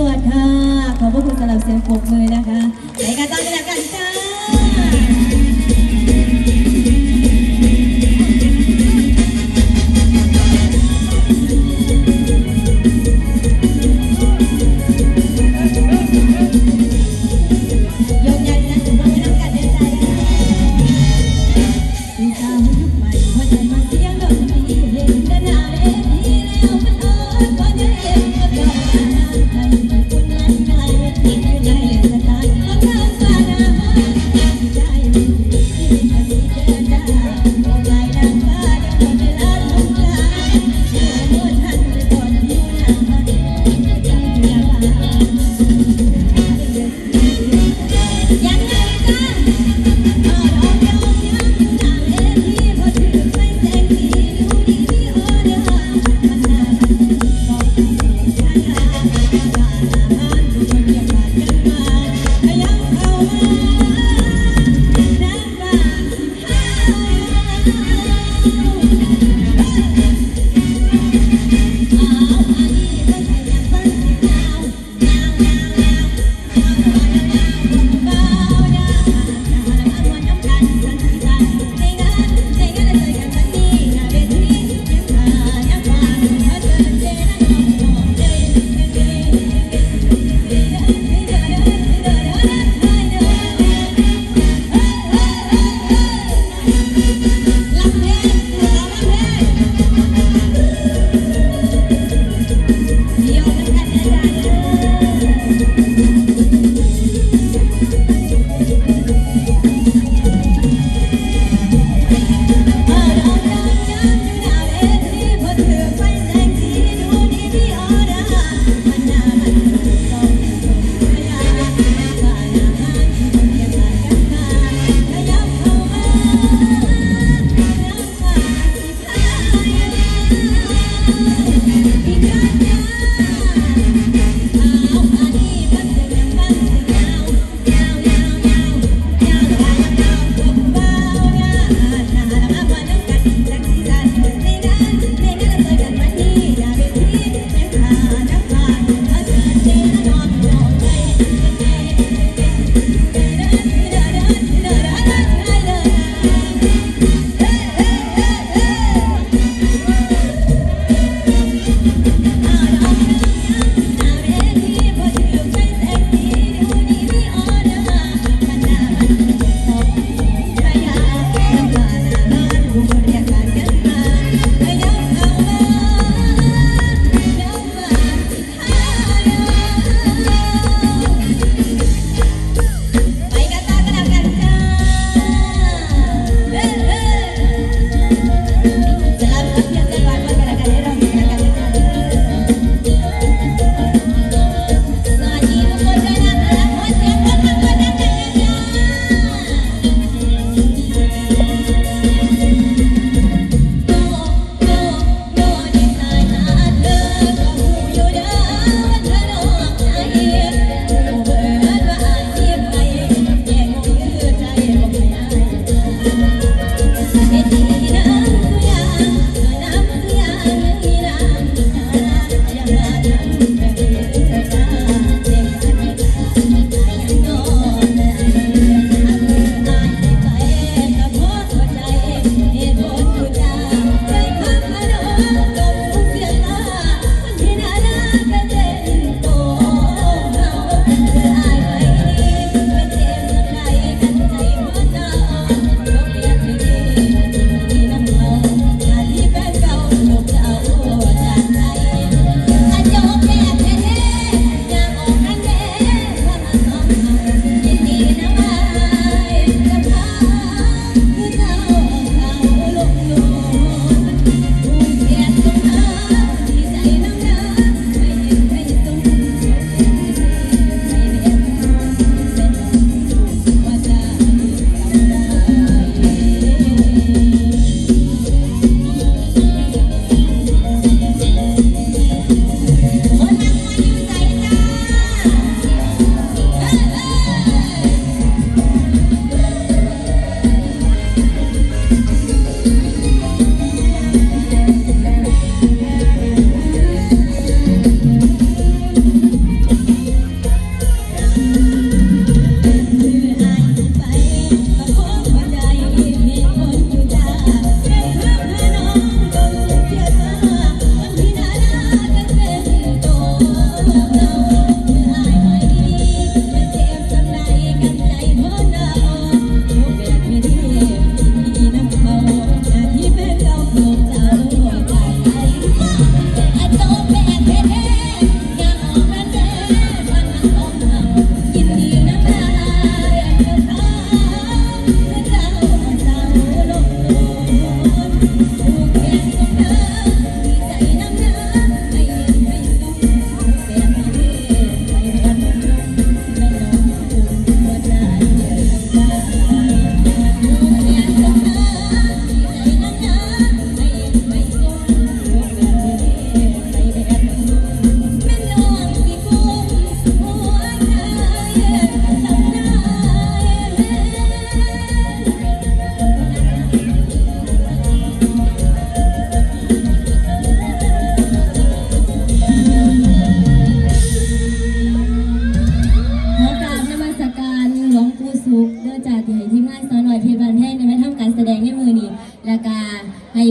สวัสดีค่ะ ขอบพระคุณสำหรับเสียงปรบมือนะคะ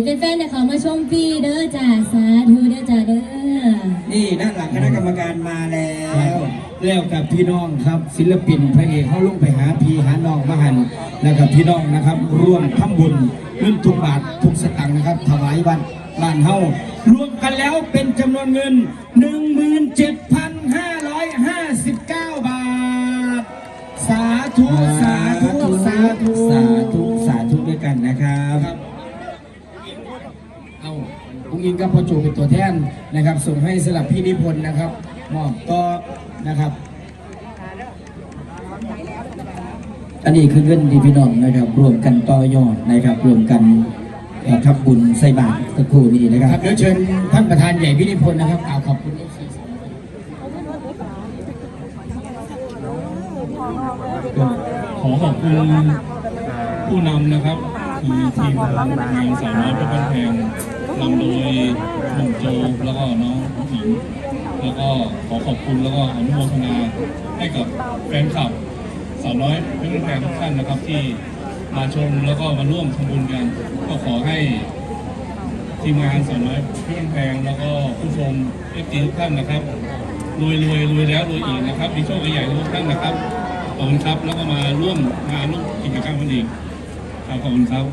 แฟนๆเนี่ยเขามาชมฟรีเด้อจ้าสาธุเด้อจ้าเด้อนี่ด้านหลังคณะกรรมการมาแล้ว แล้วกับพี่น้องครับ ศิลปินพระเอกเขาลงไปหาพี่หาน้องมาหันแล้วกับพี่น้องนะครับ ร่วมทำบุญเงินทุกบาททุกสตางค์นะครับถวายวัดบ้านเฮารวมกันแล้วเป็นจำนวนเงิน 17,559 บาท สาธุ สาธุ สาธุ สาธุ สาธุด้วยกันนะครับครับเอาอุ้ งอิงกับพ่อโจเป็นตัวแทนนะครับ ส่งให้สลับพี่นิพนธ์นะครับมอบต่อนะครับ อันนี้คือเงินที่พี่น้องนะครับรวมกันต่อยอดนะครับรวมกันเอ่อทำบุญใส่บาตรตะครู่นี้นะคครัรับบเดี๋ยวเชิญท่านประธานใหญ่พี่นิพนธ์นะครับกล่าวขอบคุณ FC ขอขอบคุณผู้นำนะครับคือทีมของงานสาวน้อยเพชรบ้านแพง นำโดยหนุ่มโจแล้วก็น้องผู้หญิง แล้วก็ขอขอบคุณแล้วก็อนุโมทนาให้กับแฟนคลับสาวน้อยเพชรบ้านแพงทุกท่านนะครับที่มาชมแล้วก็มาร่วมทำบุญกัน ก็ขอให้ทีมงานสาวน้อยเพชรบ้านแพงแล้วก็ผู้ชมเอฟซีทุกท่านนะครับรวยรวยรวยแล้วรวยอีกนะครับมีโชคใหญ่ๆทุกท่านนะครับขอบคุณครับแล้วก็มาร่วมงานร่วมกิจกรรมกันอีกครับขอบคุณครับ